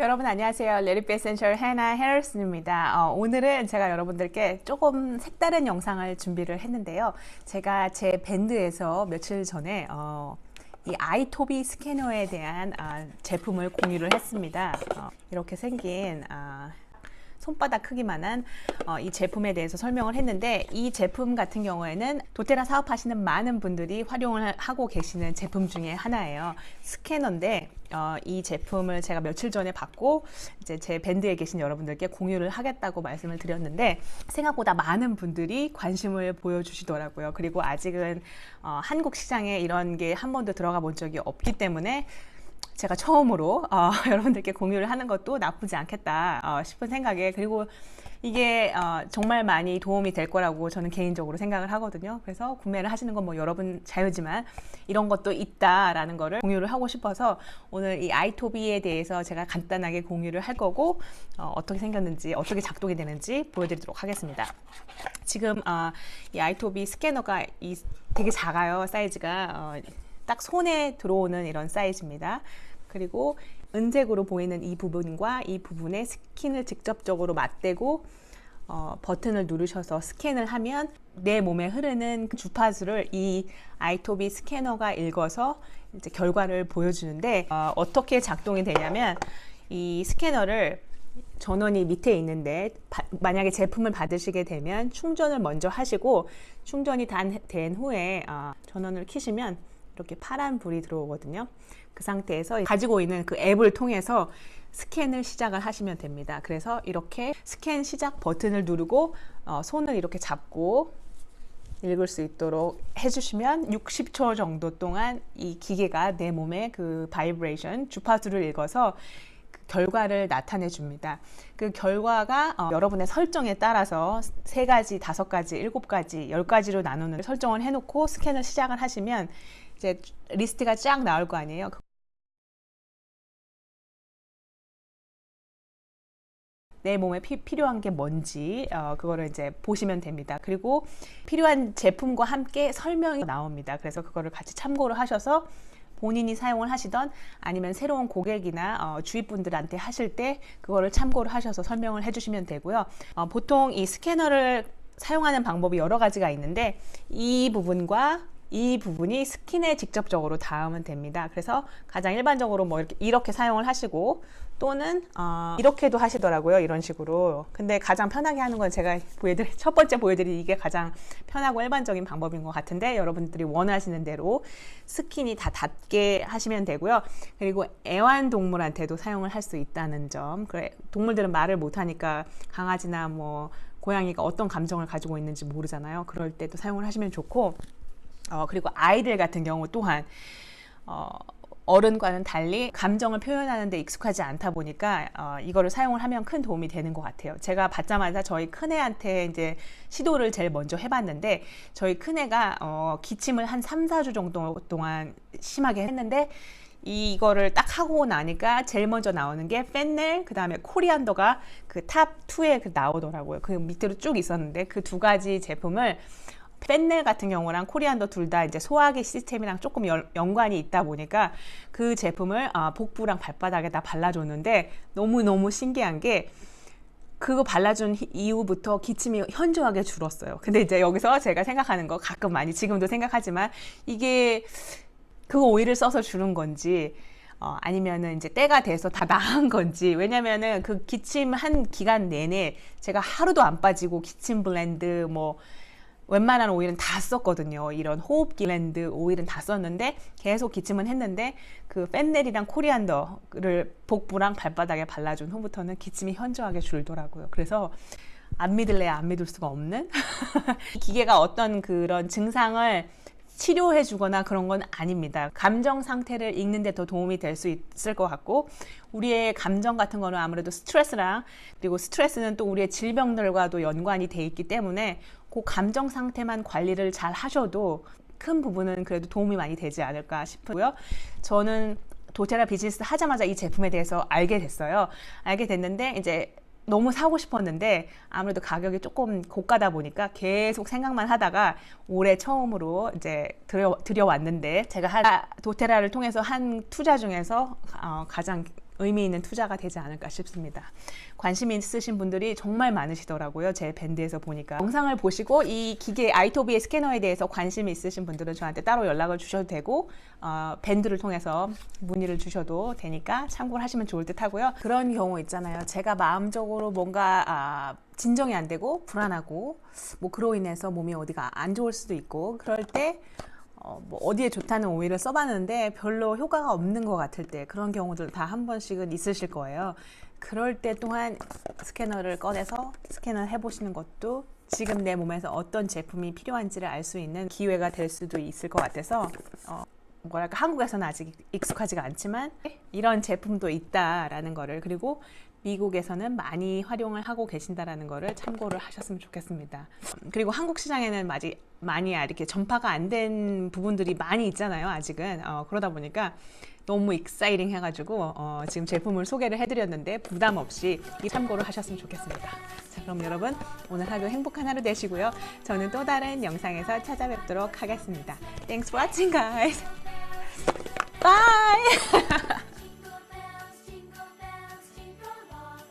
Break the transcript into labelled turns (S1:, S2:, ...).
S1: 여러분 안녕하세요. 레리피 에센셜 해나 헤럴슨입니다. 어, 오늘은 제가 여러분들께 조금 색다른 영상을 준비를 했는데요. 제가 제 밴드에서 며칠 전에 어, 이 아이토비 스캐너에 대한 아, 제품을 공유를 했습니다. 어, 이렇게 생긴 아, 손바닥 크기만한 어, 이 제품에 대해서 설명을 했는데 이 제품 같은 경우에는 도테라 사업하시는 많은 분들이 활용을 하고 계시는 제품 중에 하나예요. 스캐너인데 어, 이 제품을 제가 며칠 전에 받고 이제 제 밴드에 계신 여러분들께 공유를 하겠다고 말씀을 드렸는데 생각보다 많은 분들이 관심을 보여주시더라고요. 그리고 아직은 어, 한국 시장에 이런 게 한 번도 들어가 본 적이 없기 때문에 제가 처음으로 어, 여러분들께 공유를 하는 것도 나쁘지 않겠다 어, 싶은 생각에 그리고 이게 어, 정말 많이 도움이 될 거라고 저는 개인적으로 생각을 하거든요. 그래서 구매를 하시는 건 뭐 여러분 자유지만 이런 것도 있다라는 거를 공유를 하고 싶어서 오늘 이 아이토비에 대해서 제가 간단하게 공유를 할 거고 어, 어떻게 생겼는지 어떻게 작동이 되는지 보여드리도록 하겠습니다. 지금 어, 이 아이토비 스캐너가 이 되게 작아요 사이즈가 어, 딱 손에 들어오는 이런 사이즈입니다. 그리고 은색으로 보이는 이 부분과 이 부분에 스킨을 직접적으로 맞대고 어, 버튼을 누르셔서 스캔을 하면 내 몸에 흐르는 그 주파수를 이 아이토비 스캐너가 읽어서 이제 결과를 보여주는데 어, 어떻게 작동이 되냐면 이 스캐너를 전원이 밑에 있는데 바, 만약에 제품을 받으시게 되면 충전을 먼저 하시고 충전이 단, 된 후에 어, 전원을 키시면 이렇게 파란 불이 들어오거든요. 그 상태에서 가지고 있는 그 앱을 통해서 스캔을 시작을 하시면 됩니다. 그래서 이렇게 스캔 시작 버튼을 누르고 어, 손을 이렇게 잡고 읽을 수 있도록 해주시면 60초 정도 동안 이 기계가 내 몸의 그 바이브레이션 주파수를 읽어서 그 결과를 나타내 줍니다. 그 결과가 어, 여러분의 설정에 따라서 세 가지, 다섯 가지, 일곱 가지, 열 가지로 나누는 설정을 해놓고 스캔을 시작을 하시면 이제 리스트가 쫙 나올 거 아니에요. 내 몸에 피, 필요한 게 뭔지 어, 그거를 이제 보시면 됩니다. 그리고 필요한 제품과 함께 설명이 나옵니다. 그래서 그거를 같이 참고를 하셔서 본인이 사용을 하시던 아니면 새로운 고객이나 어, 주위 분들한테 하실 때 그거를 참고를 하셔서 설명을 해주시면 되고요. 어, 보통 이 스캐너를 사용하는 방법이 여러 가지가 있는데 이 부분과 이 부분이 스킨에 직접적으로 닿으면 됩니다. 그래서 가장 일반적으로 뭐 이렇게, 이렇게 사용을 하시고 또는 어, 이렇게도 하시더라고요. 이런 식으로. 근데 가장 편하게 하는 건 제가 보여드릴 첫 번째 보여드릴 이게 가장 편하고 일반적인 방법인 것 같은데 여러분들이 원하시는 대로 스킨이 다 닿게 하시면 되고요. 그리고 애완동물한테도 사용을 할 수 있다는 점. 그래 동물들은 말을 못 하니까 강아지나 뭐 고양이가 어떤 감정을 가지고 있는지 모르잖아요. 그럴 때도 사용을 하시면 좋고 어, 그리고 아이들 같은 경우 또한 어, 어른과는 달리 감정을 표현하는 데 익숙하지 않다 보니까 어, 이거를 사용을 하면 큰 도움이 되는 것 같아요. 제가 받자마자 저희 큰애한테 이제 시도를 제일 먼저 해봤는데 저희 큰애가 어, 기침을 한 3, 4주 정도 동안 심하게 했는데 이거를 딱 하고 나니까 제일 먼저 나오는 게 펜넬 그다음에 코리안더가 그 탑 2에 그 나오더라고요. 그 밑으로 쭉 있었는데 그 두 가지 제품을 펜넬 같은 경우랑 코리안더 둘다 이제 소화기 시스템이랑 조금 연, 연관이 있다 보니까 그 제품을 아, 복부랑 발바닥에다 발라줬는데 너무너무 신기한 게 그거 발라준 이후부터 기침이 현저하게 줄었어요. 근데 이제 여기서 제가 생각하는 거 가끔 많이 지금도 생각하지만 이게 그 오일을 써서 주는 건지 어, 아니면은 이제 때가 돼서 다 나은 건지 왜냐면은 그 기침 한 기간 내내 제가 하루도 안 빠지고 기침 블렌드 뭐 웬만한 오일은 다 썼거든요. 이런 호흡기 랜드 오일은 다 썼는데 계속 기침은 했는데 그 펜넬이랑 코리안더를 복부랑 발바닥에 발라준 후부터는 기침이 현저하게 줄더라고요. 그래서 안 믿을래야 안 믿을 수가 없는 기계가 어떤 그런 증상을 치료해 주거나 그런 건 아닙니다. 감정 상태를 읽는데 더 도움이 될 수 있을 것 같고 우리의 감정 같은 거는 아무래도 스트레스랑 그리고 스트레스는 또 우리의 질병들과도 연관이 돼 있기 때문에 그 감정 상태만 관리를 잘 하셔도 큰 부분은 그래도 도움이 많이 되지 않을까 싶고요. 저는 도테라 비즈니스 하자마자 이 제품에 대해서 알게 됐어요. 알게 됐는데 이제 너무 사고 싶었는데 아무래도 가격이 조금 고가다 보니까 계속 생각만 하다가 올해 처음으로 이제 들여, 들여왔는데 제가 하, 도테라를 통해서 한 투자 중에서 어, 가장 의미 있는 투자가 되지 않을까 싶습니다. 관심 있으신 분들이 정말 많으시더라고요. 제 밴드에서 보니까. 영상을 보시고 이 기계 아이토비의 스캐너에 대해서 관심이 있으신 분들은 저한테 따로 연락을 주셔도 되고 어, 밴드를 통해서 문의를 주셔도 되니까 참고를 하시면 좋을 듯 하고요. 그런 경우 있잖아요. 제가 마음적으로 뭔가 아, 진정이 안 되고 불안하고 뭐 그로 인해서 몸이 어디가 안 좋을 수도 있고 그럴 때 어, 뭐 어디에 좋다는 오일을 써봤는데 별로 효과가 없는 것 같을 때 그런 경우들 다 한 번씩은 있으실 거예요. 그럴 때 또한 스캐너를 꺼내서 스캔을 해보시는 것도 지금 내 몸에서 어떤 제품이 필요한지를 알 수 있는 기회가 될 수도 있을 것 같아서 어, 뭐랄까 한국에서는 아직 익숙하지가 않지만 이런 제품도 있다라는 거를 그리고 미국에서는 많이 활용을 하고 계신다라는 거를 참고를 하셨으면 좋겠습니다. 그리고 한국 시장에는 아직 많이 이렇게 전파가 안 된 부분들이 많이 있잖아요. 아직은 어, 그러다 보니까 너무 익사이링 해가지고 어, 지금 제품을 소개를 해드렸는데 부담 없이 이 참고를 하셨으면 좋겠습니다. 자, 그럼 여러분 오늘 하루 행복한 하루 되시고요. 저는 또 다른 영상에서 찾아뵙도록 하겠습니다. Thanks for watching, guys. Bye.